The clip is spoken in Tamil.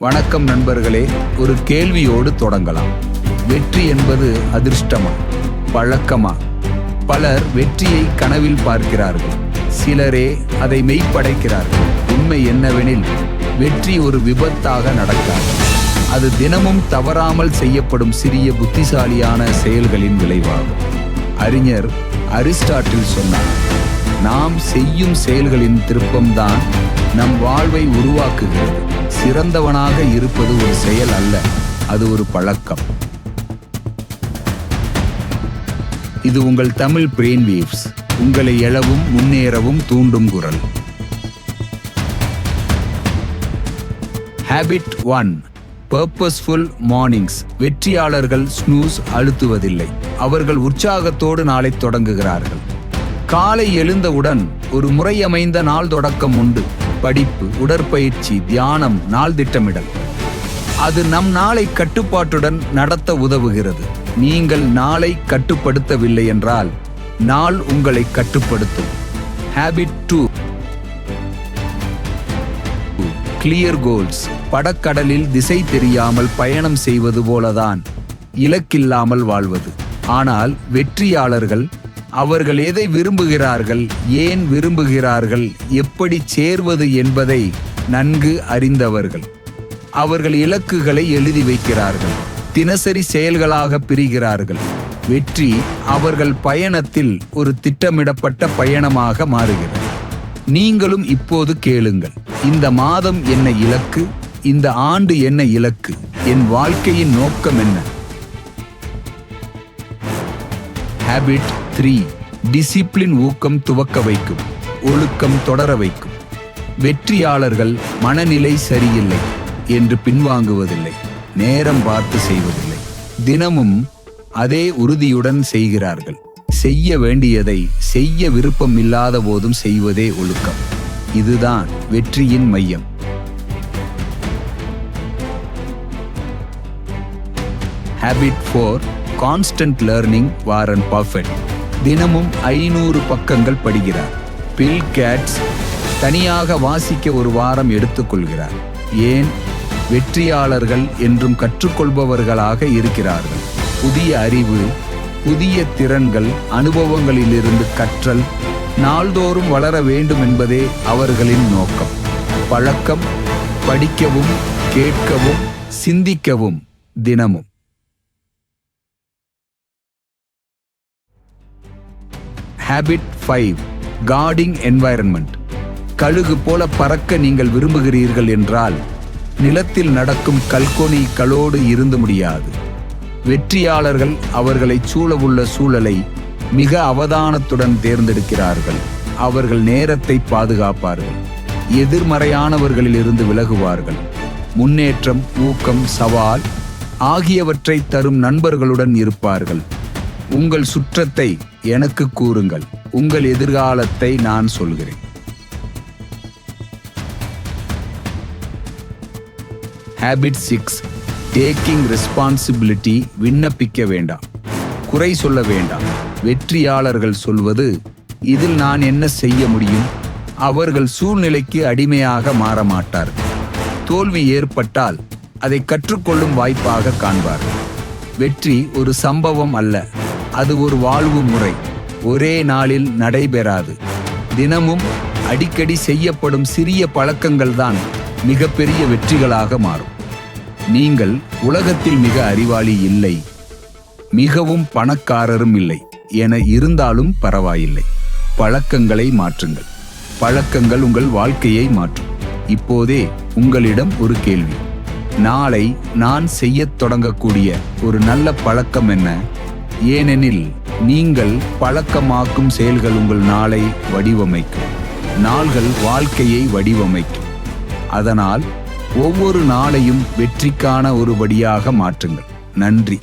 வணக்கம் நண்பர்களே ஒரு கேள்வியோடு தொடங்கலாம். வெற்றி என்பது அதிர்ஷ்டமா? பழக்கமா? பலர் வெற்றியை கனவில் பார்க்கிறார்கள். சிலரே அதை மெய்ப்படைக்கிறார்கள். உண்மை என்னவெனில் வெற்றி ஒரு விபத்தாக நடக்காது. அது தினமும் தவறாமல் செய்யப்படும் சிறிய புத்திசாலியான செயல்களின் விளைவாகும். அறிஞர் அரிஸ்டாட்டில் சொன்னார் நாம் செய்யும் செயல்களின் திருப்பம்தான் நம் வாழ்வை உருவாக்குகிறது. சிறந்தவனாக இருப்பது ஒரு செயல் அல்ல அது ஒரு பழக்கம். இது உங்கள் தமிழ் பிரெயின் வீவ்ஸ் உங்களை எழவும் முன்னேறவும் தூண்டும் குரல். ஹேபிட் ஒன் பர்பஸ்ஃபுல் மார்னிங்ஸ் வெற்றியாளர்கள் ஸ்னூஸ் அழுத்துவதில்லை. அவர்கள் உற்சாகத்தோடு நாளை தொடங்குகிறார்கள். காலை எழுந்தவுடன் ஒரு முறையமைந்த நாள் தொடக்கம் உண்டு. படிப்பு உடற்பயிற்சி தியானம் நாள் திட்டமிடல். அது நம் நாளை கட்டுப்பாட்டுடன் நடத்த உதவுகிறது. நீங்கள் நாளை கட்டுப்படுத்தவில்லை என்றால் நாள் உங்களை கட்டுப்படுத்தும். ஹேபிட் டூ கிளியர் கோல்ஸ் படக்கடலில் திசை தெரியாமல் பயணம் செய்வது போலதான் இலக்கில்லாமல் வாழ்வது. ஆனால் வெற்றியாளர்கள் அவர்கள் எதை விரும்புகிறார்கள் ஏன் விரும்புகிறார்கள் எப்படி சேர்வது என்பதை நன்கு அறிந்தவர்கள். அவர்கள் இலக்குகளை எழுதி வைக்கிறார்கள் தினசரி செயல்களாக பிரிகிறார்கள். வெற்றி அவர்கள் பயணத்தில் ஒரு திட்டமிடப்பட்ட பயணமாக மாறுகிறது. நீங்களும் இப்போது கேளுங்கள் இந்த மாதம் என்ன இலக்கு இந்த ஆண்டு என்ன இலக்கு என் வாழ்க்கையின் நோக்கம் என்ன? ஹேபிட் த்ரீ டிசிப்ளின் ஊக்கம் துவக்க வைக்கும் ஒழுக்கம் தொடர வைக்கும். வெற்றியாளர்கள் மனநிலை சரியில்லை என்று பின்வாங்குவதில்லை நேரம் பார்த்து செய்வதில்லை. தினமும் அதே உறுதியுடன் செய்கிறார்கள். செய்ய வேண்டியதை செய்ய விருப்பம் இல்லாத போதும் செய்வதே ஒழுக்கம். இதுதான் வெற்றியின் மையம். Habit four constant learning Warren perfect தினமும் ஐநூறு பக்கங்கள் படிக்கிறார். பில் கேட்ஸ் தனியாக வாசிக்க ஒரு வாரம் எடுத்துக்கொள்கிறார் ஏன்? வெற்றியாளர்கள் என்றும் கற்றுக்கொள்பவர்களாக இருக்கிறார்கள். புதிய அறிவு புதிய திறன்கள் அனுபவங்களிலிருந்து கற்றல் நாள்தோறும் வளர வேண்டும் என்பதே அவர்களின் நோக்கம். பழக்கம் படிக்கவும் கேட்கவும் சிந்திக்கவும் தினமும். ஹேபிட் ஃபைவ் கார்டிங் என்வாயரன்மெண்ட் கழுகு போல பறக்க நீங்கள் விரும்புகிறீர்கள் என்றால் நிலத்தில் நடக்கும் கல்கோனி களோடு இருந்து முடியாது. வெற்றியாளர்கள் அவர்களை சூழவுள்ள சூழலை மிக அவதானத்துடன் தேர்ந்தெடுக்கிறார்கள். அவர்கள் நேரத்தை பாதுகாப்பார்கள். எதிர்மறையானவர்களில் இருந்து விலகுவார்கள். முன்னேற்றம் ஊக்கம் சவால் ஆகியவற்றை தரும் நண்பர்களுடன் இருப்பார்கள். உங்கள் சுற்றத்தை எனக்கு கூறுங்கள். உங்கள் எதிர்காலத்தை நான் சொல்கிறேன். ஹேபிட் சிக்ஸ் டேக்கிங் ரெஸ்பான்சிபிலிட்டி விண்ணப்பிக்க வேண்டாம். குறை சொல்ல வேண்டாம். வெற்றியாளர்கள் சொல்வது இதில் நான் என்ன செய்ய முடியும்? அவர்கள் சூழ்நிலைக்கு அடிமையாக மாற மாட்டார். தோல்வி ஏற்பட்டால் அதை கற்றுக்கொள்ளும் வாய்ப்பாக காண்பார். வெற்றி ஒரு சம்பவம் அல்ல. அது ஒரு வாழ்வு முறை. ஒரே நாளில் நடைபெறாது. தினமும் அடிக்கடி செய்யப்படும் சிறிய பழக்கங்கள் தான் மிகப்பெரிய வெற்றிகளாக மாறும். நீங்கள் உலகத்தில் மிக அறிவாளி இல்லை. மிகவும் பணக்காரரும் இல்லை. என இருந்தாலும் பரவாயில்லை. பழக்கங்களை மாற்றுங்கள். பழக்கங்கள் உங்கள் வாழ்க்கையை மாற்றும். இப்போதே உங்களிடம் ஒரு கேள்வி. நாளை நான் செய்யத் தொடங்கக்கூடிய ஒரு நல்ல பழக்கம் என்ன? ஏனெனில் நீங்கள் பழக்கமாக்கும் செயல்கள் உங்கள் நாளை வடிவமைக்கும். நாள்கள் வாழ்க்கையை வடிவமைக்கும். அதனால் ஒவ்வொரு நாளையும் வெற்றிக்கான ஒரு வழியாக மாற்றுங்கள். நன்றி.